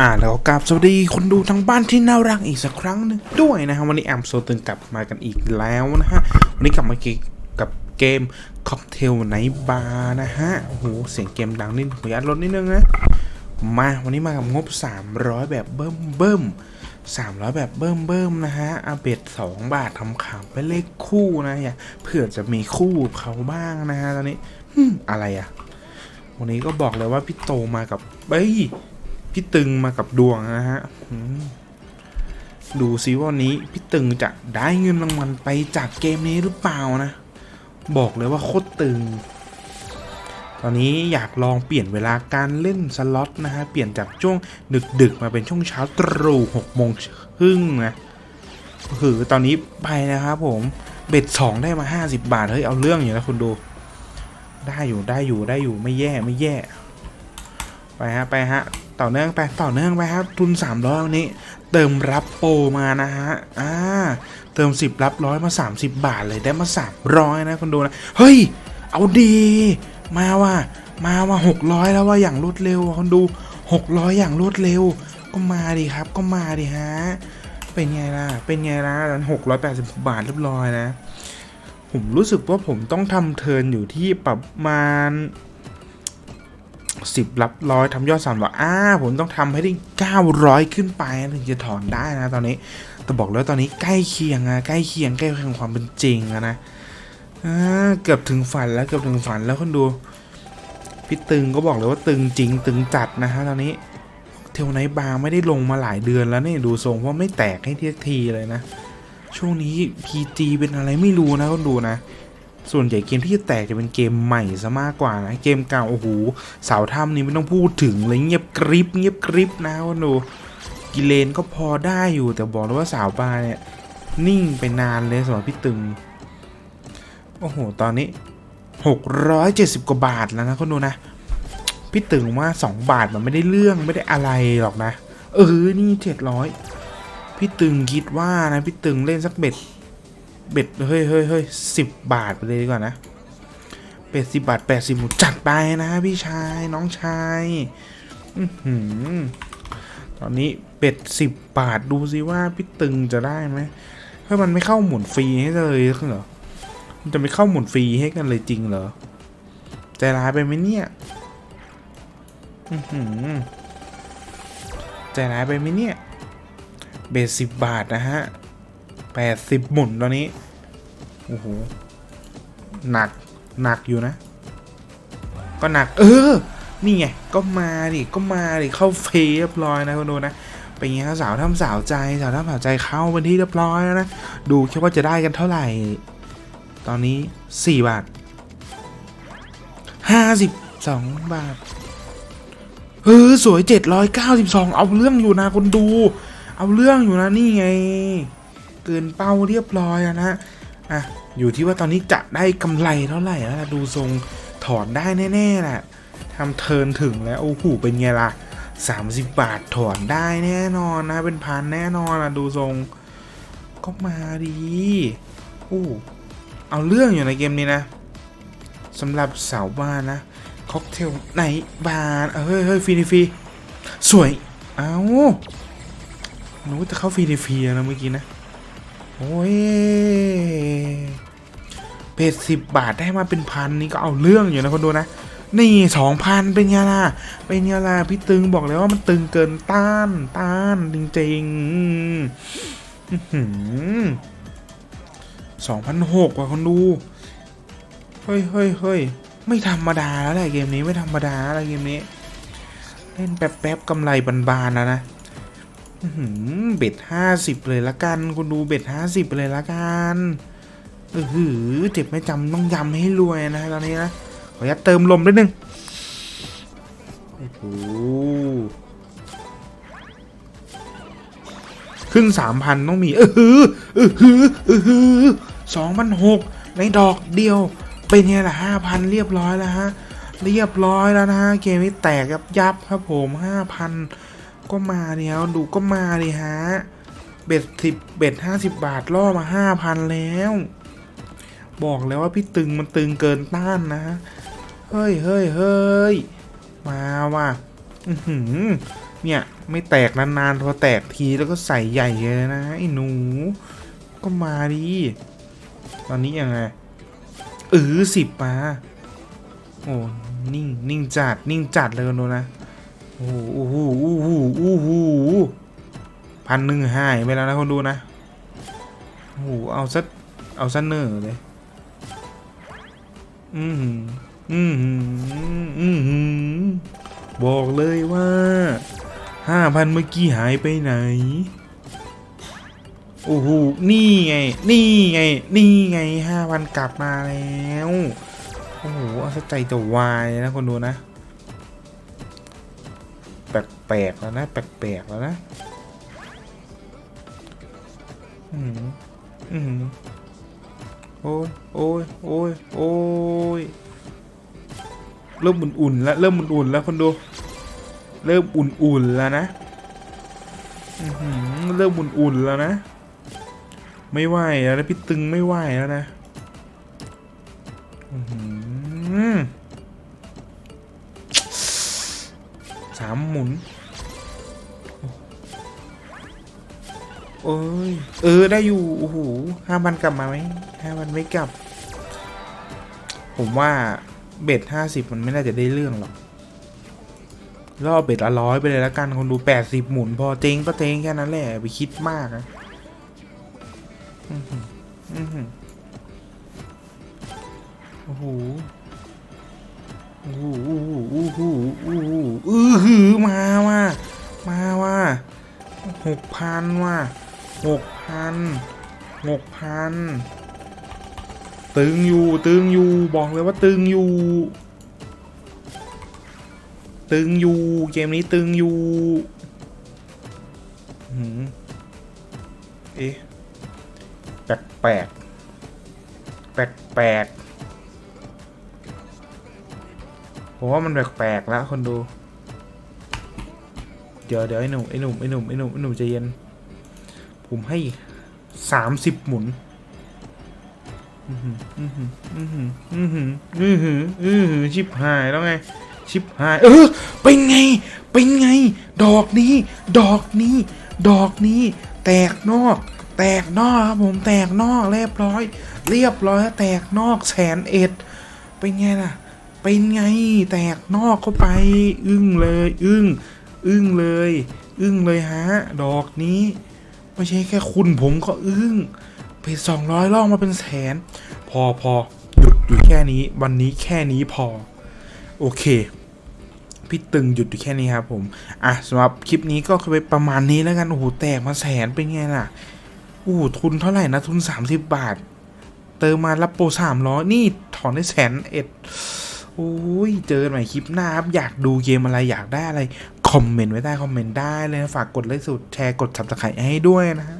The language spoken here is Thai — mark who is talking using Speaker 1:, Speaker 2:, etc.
Speaker 1: อ่าแล้วก็กราบสวัสดีคนดูทางบ้านที่น่ารักอีกสักครั้งหนึ่งด้วยนะฮะวันนี้แอมโซตึงกลับมากันอีกแล้วนะฮะวันนี้กลับมาเกมกับเกมค็อกเทลไนบาร์นะฮะโอ้โหเสียงเกมดังนิดขออนุญาตลดนิดนึงนะมาวันนี้มากับงบ 300 แบบเบิ่มเบิ่ม300 แบบเบิ่มเบิ่มนะฮะอาเบ็ด2บาททำข่าวไปเลขคู่นะอย่าเผื่อจะมีคู่เขาบ้างนะฮะตอนนี้อะไรอะวันนี้ก็บอกเลยว่าพี่โตมากับเฮ้ย พี่ตึงมากับดวงนะฮะดูซิว่าวันนี้พี่ตึงจะได้เงินรางวัลไปจากเกมนี้หรือเปล่านะ บอกเลยว่าโคตรตึง ตอนนี้อยากลองเปลี่ยนเวลาการเล่นสล็อตนะฮะ เปลี่ยนจากช่วงดึกๆ มาเป็นช่วงเช้าตรู่หกโมงครึ่งนะคือตอนนี้ไปนะครับผมเบ็ดสองได้มา 50 บาท เฮ้ย เอาเรื่องอยู่นะคุณดู ได้อยู่ได้อยู่ได้อยู่ไม่แย่ไม่แย่ ไปฮะ ไปฮะ ต่อเนื่องไปต่อเนื่องไปครับ ทุน300วันนี้ เติมรับโปรมานะฮะอ่าเติม 10 รับร้อยมา 30 บาทเลยได้มา 300 นะคุณดูนะ เฮ้ย เอาดี มาว่ามาว่า 600 แล้วว่าอย่างรวดเร็วคนดู 600 อย่างรวดเร็ว ก็มาดิครับ ก็มาดิฮะเป็นไงล่ะเป็นไงล่ะตอน680บาทเรียบร้อยนะ ผมรู้สึกว่าผมต้องทำเทิร์นอยู่ที่ประมาณ สิบรับร้อยทำยอดสามร้อยอ่าผมต้องทำให้ได้เก้าร้อยขึ้นไปถึงจะถอนได้นะตอนนี้แต่บอกแล้วตอนนี้ใกล้เคียงอะใกล้เคียงใกล้เคียงความเป็นจริงอะนะอ่าเกือบถึงฝันแล้วเกือบถึงฝันแล้วคนดูพี่ตึงก็บอกเลยว่าตึงจริงตึงจัดนะฮะตอนนี้เทลไนบาร์ไม่ได้ลงมาหลายเดือนแล้วเนี่ยดูทรงว่าไม่แตกให้เทียทีเลยนะ ช่วงนี้ PG เป็นอะไรไม่รู้นะก็ดูนะ ส่วนใหญ่เกมที่จะแตกจะเป็นเกมใหม่ซะมากกว่านะ เกมเก่าโอ้โหสาวถ้ำนี่ไม่ต้องพูดถึงเลยเงียบกริบเงียบกริบนะก็ดูกิเลนก็พอได้อยู่แต่บอกเลยว่าสาวบาเนี่ยนิ่งไปนานเลยสำหรับพี่ตึง โอ้โห ตอนนี้ 670 กว่าบาทแล้วนะคนดูนะ พี่ตึงว่า 2 บาทมันไม่ได้เรื่องไม่ได้อะไรหรอกนะ เออ นี่ 700 พี่ตึงคิดว่านะ พี่ตึงเล่นสักเบ็ด เบ็ดเฮ้ยเฮ้ยเฮ้ยสิบบาทไปเลยดีกว่อนะเบ็ดสิบบาทแปดสิบหมดจัดไปนะพี่ชายน้องชายอื้อตอนนี้เบ็ดสิบบาทดูสิว่าพี่ตึงจะได้ไหมเฮ้ยมันไม่เข้าหมุนฟรีให้เลยเหรอมันจะไม่เข้าหมุนฟรีให้กันเลยจริงเหรอใจร้ายไปไหมเนี่ยอื้อใจร้ายไปไหมเนี่ย เบสสิบบาทนะฮะ แปดสิบหมุนตอนนี้ โอ้โห หนัก หนักอยู่นะ ก็หนัก เออ นี่ไง ก็มาดิ ก็มาดิ เข้าเฟรเรียบร้อยนะคุณดูนะ เป็นไงครับสาวทำสาวใจ สาวทำสาวใจเข้าเป็นที่เรียบร้อยแล้วนะ ดูแค่ว่าจะได้กันเท่าไหร่ ตอนนี้สี่บาทห้าสิบสองบาทเออสวยเจ็ดร้อยเก้าสิบสองเอาเรื่องอยู่นะคนดู เอาเรื่องอยู่นะนี่ไง เกินเป้าเรียบร้อยแล้วนะอะอยู่ที่ว่าตอนนี้จะได้กำไรเท่าไหร่แล้วล่ะดูทรงถอนได้แน่ๆแหละทำเทิร์นถึงแล้วโอ้โหเป็นไงล่ะ 30 บาทถอนได้แน่นอนนะ เป็นพันแน่นอนนะดูทรงก็มาดีอู้เอาเรื่องอยู่ในเกมนี้นะสำหรับสาวบ้านนะค็อกเทลไหนบานเฮ้ยเฮ้ยฟรีฟรีสวย เอาหนูจะเข้าฟรีฟรีนะเมื่อกี้นะ โอ้ยเพจสิบบาทได้มาเป็นพันนี่ก็เอาเรื่องอยู่นะคนดูนะ นี่สองพันเป็นไงล่ะ เป็นไงล่ะพี่ตึงบอกเลยว่ามันตึงเกินต้านต้านจริงๆสองพันหกว่ะคนดู เฮ้ยเฮ้ยเฮ้ยไม่ธรรมดาแล้วแหละเกมนี้ไม่ธรรมดาแล้วเกมนี้ เล่นแป๊บๆกำไรบานๆแล้วนะ เบ็ดห้าสิบเลยละกันคุณดูเบ็ดห้าสิบเลยละกันเออหือเจ็บไม่จำต้องยำให้รวยนะตอนนี้นะขออนุญาตเติมลมนิดนึงโอ้โหขึ้นสามพันต้องมีเออหือเออหือเออหือสองพันหกในดอกเดียวเป็นไงล่ะห้าพันเรียบร้อยแล้วฮะ เรียบร้อยแล้วนะฮะเกมนี้แตกยับยับครับผมห้าพัน ก็มาเดียวดูก็มาดิฮะ เบ็ดสิบเบ็ดห้าสิบบาทล่อมาห้าพันแล้ว บอกแล้วว่าพี่ตึงมันตึงเกินต้านนะ เฮ้ยเฮ้ยเฮ้ยมาว่ะอือหือเนี่ยไม่แตกนานๆพอแตกทีแล้วก็ใส่ใหญ่เลยนะไอ้หนู ก็มาดิตอนนี้ยังไงเออสิบมาโอ้นิ่งนิ่งจัดนิ่งจัดเลยนูนะ โอ้โหโอ้โหโอ้โหโอ้โหพันหนึ่งหายไปแล้วนะคนดูนะโอ้โหเอาซะเอาซะเนอร์เลยอืมอืมอืมอืมบอกเลยว่าห้าพันเมื่อกี้หายไปไหน โอ้โห นี่ไง นี่ไง นี่ไงห้าพันกลับมาแล้ว โอ้โห เอาซะใจจะวายนะคนดูนะ ปลกๆแล้วนะ แปลกๆแล้วนะ อืมอืมโอ้ยโอ้ยโอ้ยโอ้ยเริ่มอุ่นๆแล้ว เริ่มอุ่นๆแล้วคนดูเริ่มอุ่นๆแล้วนะอือหือเริ่มอุ่นๆแล้วนะ ไม่ไหวแล้วนะพี่ตึงไม่ไหวแล้วนะอือหือสามหมุน โอ้ยเออได้อยู่โอ้โหห้าพันกลับมาไหมห้าพันไม่กลับ ผมว่าเบ็ดห้าสิบมันไม่น่าจะได้เรื่องหรอกล่อเบ็ดละร้อยไปเลยล้วกันคนดูแปดสิบหมุนพอเจ๊งก็เจ๊งแค่นั้นแหละไปคิดมากนะอื้อหือหือโอ้โหโอ้โหโอ้โหโอ้โหโอ้โหอือหือมาว่ะมาว่ะหกพันว่ะ หกพันหกพันตึงอยู่ตึงอยู่บอกเลยว่าตึงอยู่ ตึงอยู่เกมนี้ตึงอยู่หืมเอ๊ะแปลกแปลกแปลกแปลกผมว่ามันแปลกแปลกแล้วคนดู เดี๋ยวเดี๋ยวไอ้หนุ่มไอ้หนุ่มไอ้หนุ่มไอ้หนุ่มไอ้หนุ่มใจเย็น ผมให้สามสิบหมุนอือหืออือหืออือหืออือหืออือหืออือหือชิบหายแล้วไง ชิบหาย เออเป็นไง เป็นไง ดอกนี้ ดอกนี้ ดอกนี้ แตกนอก แตกนอกครับผมแตกนอกเรียบร้อย เรียบร้อยแตกนอกแสนเอ็ด เป็นไงล่ะ เป็นไง แตกนอกเข้าไป อึ้งเลย อึ้ง อึ้งเลย อึ้งเลยฮะ ดอกนี้ ไม่ใช่แค่คุณผมก็อึ้งไปสองร้อยล่องมาเป็นแสน พอพอหยุดอยู่แค่นี้ วันนี้แค่นี้พอ โอเคพี่ตึงหยุดอยู่แค่นี้ครับผม อะสำหรับคลิปนี้ก็คือไปประมาณนี้แล้วกัน โอ้โห แตกมาแสนเป็นไงล่ะ โอ้โห ทุนเท่าไหร่นะ ทุน 30 บาท เติมมารับโปรสามร้อยนี่ถอนได้แสนเอ็ด โอ้ย เจอกันใหม่คลิปหน้าครับ อยากดูเกมอะไรอยากได้อะไร คอมเมนต์ไว้ใต้คอมเมนต์ได้เลยนะฝากกดไลค์สุดแชร์กด subscribe ให้ด้วยนะฮะ